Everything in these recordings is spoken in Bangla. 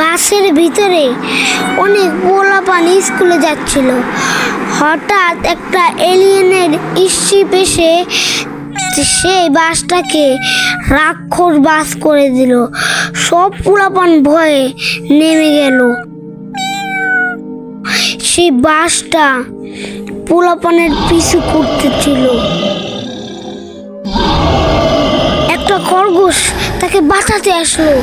বাসের ভিতরে অনেক পোলা পানি স্কুলে যাচ্ছিল। হঠাৎ একটা এলিয়েনের স্ট্রিপ এসে সেই বাসটাকে রাক্ষস বাস করে দিল। সব পোলাপান ভয়ে নেমে গেল। সেই বাসটা পোলাপানের পিছু করতেছিল। একটা খরগোশ তাকে বাঁচাতে আসলো।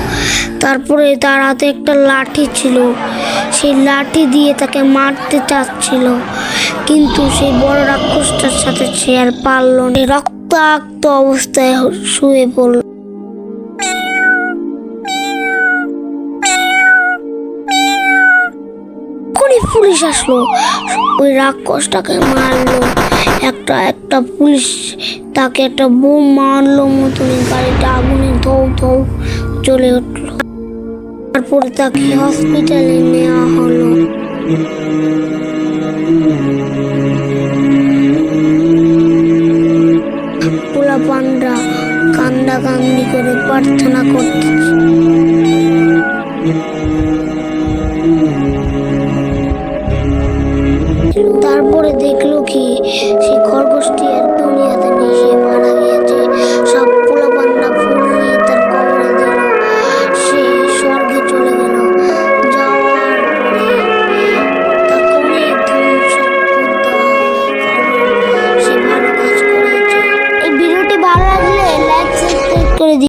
তারপরে তার হাতে একটা লাঠি ছিল। সেই লাঠি দিয়ে তাকে মারতে চাচ্ছিল। কিন্তু সেই বড় রাক্ষসটার সাথে সে আর পারল না। রক্তাক্ত অবস্থায় শুয়ে পড়ল। পুলিশ আসলো। ওই রাক্ষসটাকে মারলো। একটা একটা পুলিশ তাকে একটা বোম মারলো, মতন গাড়িটা আগুনে ধৌ ধৌ চলে উঠল। তারপরে তাকে হসপিটালে নেওয়া হলো। পোলা পান্ডা কান্দা কান্দি করে প্রার্থনা করতেছে। তারপরে দেখল কি সেই খরগোশটি আর